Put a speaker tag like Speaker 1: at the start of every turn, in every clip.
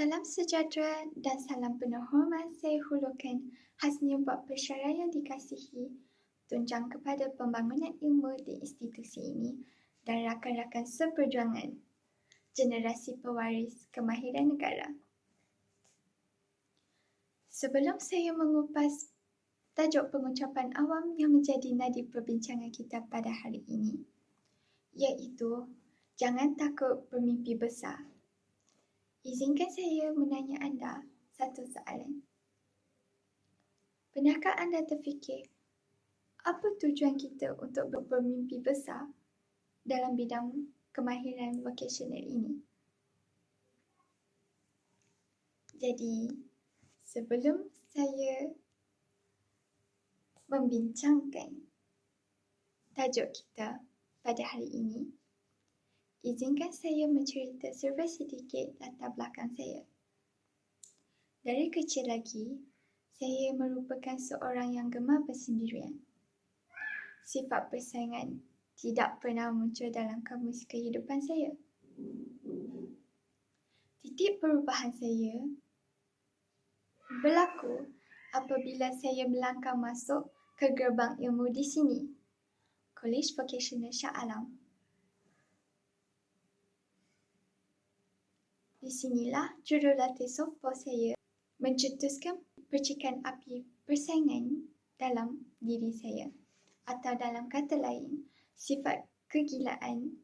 Speaker 1: Salam sejahtera dan salam penuh hormat saya hulukan khasnya buat pesyarah yang dikasihi, tunjang kepada pembangunan ilmu di institusi ini dan rakan-rakan seperjuangan generasi pewaris kemahiran negara. Sebelum saya mengupas tajuk pengucapan awam yang menjadi nadi perbincangan kita pada hari ini, iaitu jangan takut bermimpi besar. Izinkan saya menanya anda satu soalan. Pernahkah anda terfikir apa tujuan kita untuk bermimpi besar dalam bidang kemahiran vocational ini? Jadi, sebelum saya membincangkan tajuk kita pada hari ini, Izinkan saya mencerita serba sedikit latar belakang saya. Dari kecil lagi, saya merupakan seorang yang gemar bersendirian. Sifat persaingan tidak pernah muncul dalam kamus kehidupan saya. Titik perubahan saya berlaku apabila saya melangkah masuk ke gerbang ilmu di sini, College Vocational Shah Alam. Di sinilah jurulatih softball saya mencetuskan percikan api persaingan dalam diri saya. Atau dalam kata lain, sifat kegilaan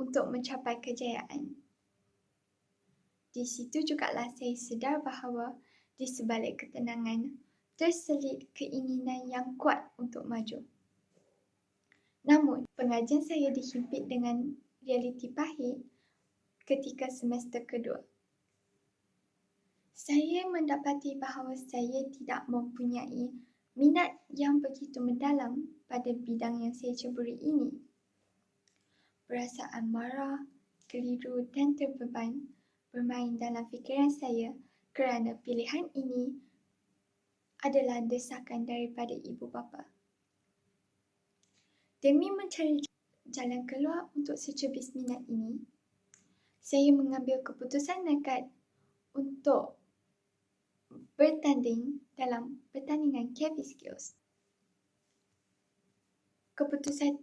Speaker 1: untuk mencapai kejayaan. Di situ juga lah saya sedar bahawa di sebalik ketenangan terselit keinginan yang kuat untuk maju. Namun, pengajian saya dihimpit dengan realiti pahit ketika semester kedua. Saya mendapati bahawa saya tidak mempunyai minat yang begitu mendalam pada bidang yang saya ceburi ini. Perasaan marah, keliru dan terbeban bermain dalam fikiran saya kerana pilihan ini adalah desakan daripada ibu bapa. Demi mencari jalan keluar untuk secubis minat ini, saya mengambil keputusan nekat untuk bertanding dalam pertandingan KV Skills. Keputusan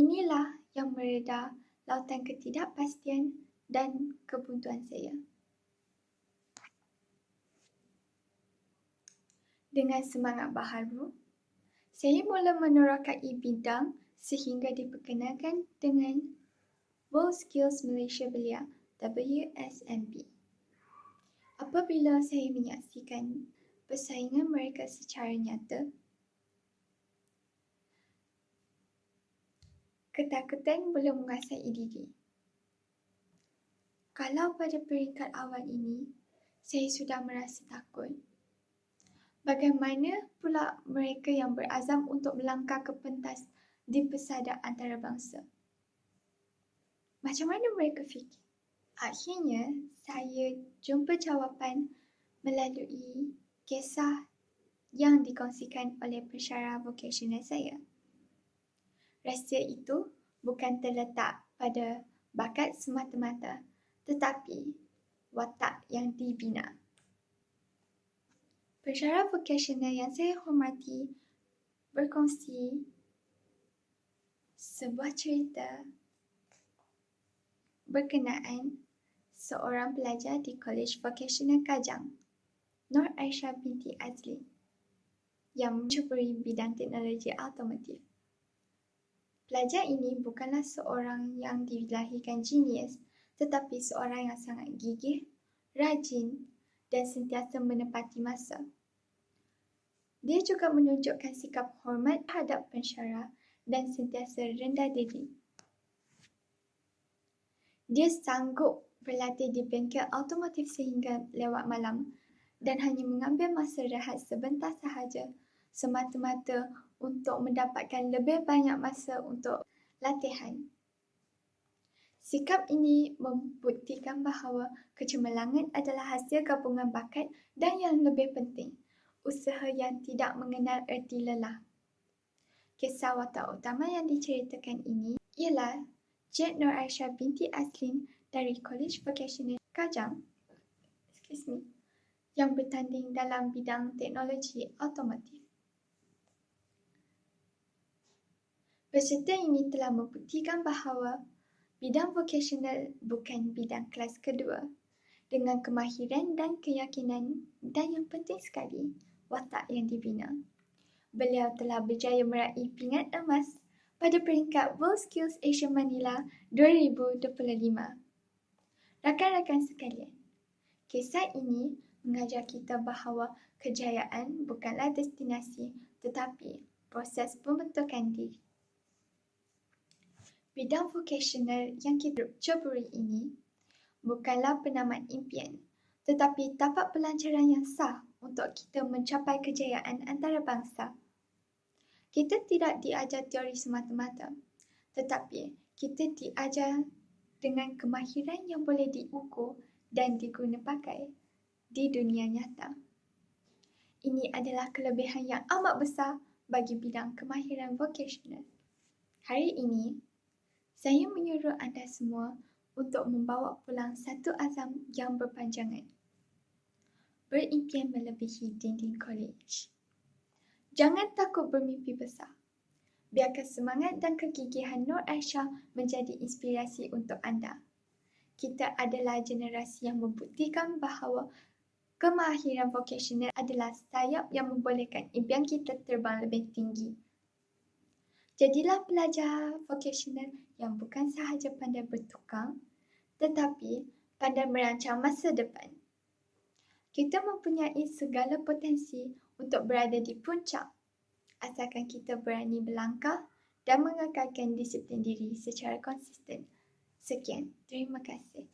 Speaker 1: inilah yang mereda lautan ketidakpastian dan kebuntuan saya. Dengan semangat baharu, saya mula menerokai bidang sehingga diperkenalkan dengan World Skills Malaysia Belia WSMB. Apabila saya menyaksikan persaingan mereka secara nyata, ketakutan belum menguasai diri. Kalau pada peringkat awal ini, saya sudah merasa takut. Bagaimana pula mereka yang berazam untuk melangkah ke pentas di pesada antarabangsa? Macam mana mereka fikir? Akhirnya, saya jumpa jawapan melalui kisah yang dikongsikan oleh pensyarah vocational saya. Rahsia itu bukan terletak pada bakat semata-mata tetapi watak yang dibina. Pensyarah vocational yang saya hormati berkongsi sebuah cerita berkenaan seorang pelajar di College Vocational Kajang, Nur Aisyah binti Azli, yang mencuburi bidang teknologi automotif. Pelajar ini bukanlah seorang yang dilahirkan genius, tetapi seorang yang sangat gigih, rajin dan sentiasa menepati masa. Dia juga menunjukkan sikap hormat terhadap pensyarah dan sentiasa rendah diri. Dia sanggup berlatih di bengkel automotif sehingga lewat malam dan hanya mengambil masa rehat sebentar sahaja semata-mata untuk mendapatkan lebih banyak masa untuk latihan. Sikap ini membuktikan bahawa kecemerlangan adalah hasil gabungan bakat dan yang lebih penting, usaha yang tidak mengenal erti lelah. Kisah watak utama yang diceritakan ini ialah Cik Nur Aisyah binti Aslin dari College Vocational Kajang resmi yang bertanding dalam bidang teknologi otomotif. Peserta ini telah membuktikan bahawa bidang vokasional bukan bidang kelas kedua dengan kemahiran dan keyakinan dan yang penting sekali, watak yang dibina. Beliau telah berjaya meraih pingat emas pada peringkat World Skills Asia Manila 2025. Rakan-rakan sekalian, kisah ini mengajar kita bahawa kejayaan bukanlah destinasi tetapi proses pembentukan diri. Bidang vokasional yang kita ceburi ini bukanlah penamat impian tetapi tapak pelancaran yang sah untuk kita mencapai kejayaan antarabangsa. Kita tidak diajar teori semata-mata tetapi kita diajar dengan kemahiran yang boleh diukur dan diguna pakai di dunia nyata. Ini adalah kelebihan yang amat besar bagi bidang kemahiran vokasional. Hari ini, saya menyuruh anda semua untuk membawa pulang satu azam yang berpanjangan. Berimpian melebihi dinding college. Jangan takut bermimpi besar. Biarkan semangat dan kegigihan Nur Aisyah menjadi inspirasi untuk anda. Kita adalah generasi yang membuktikan bahawa kemahiran vokasional adalah sayap yang membolehkan impian kita terbang lebih tinggi. Jadilah pelajar vocational yang bukan sahaja pandai bertukang tetapi pandai merancang masa depan. Kita mempunyai segala potensi untuk berada di puncak asalkan kita berani berlangkah dan mengekalkan disiplin diri secara konsisten. Sekian, terima kasih.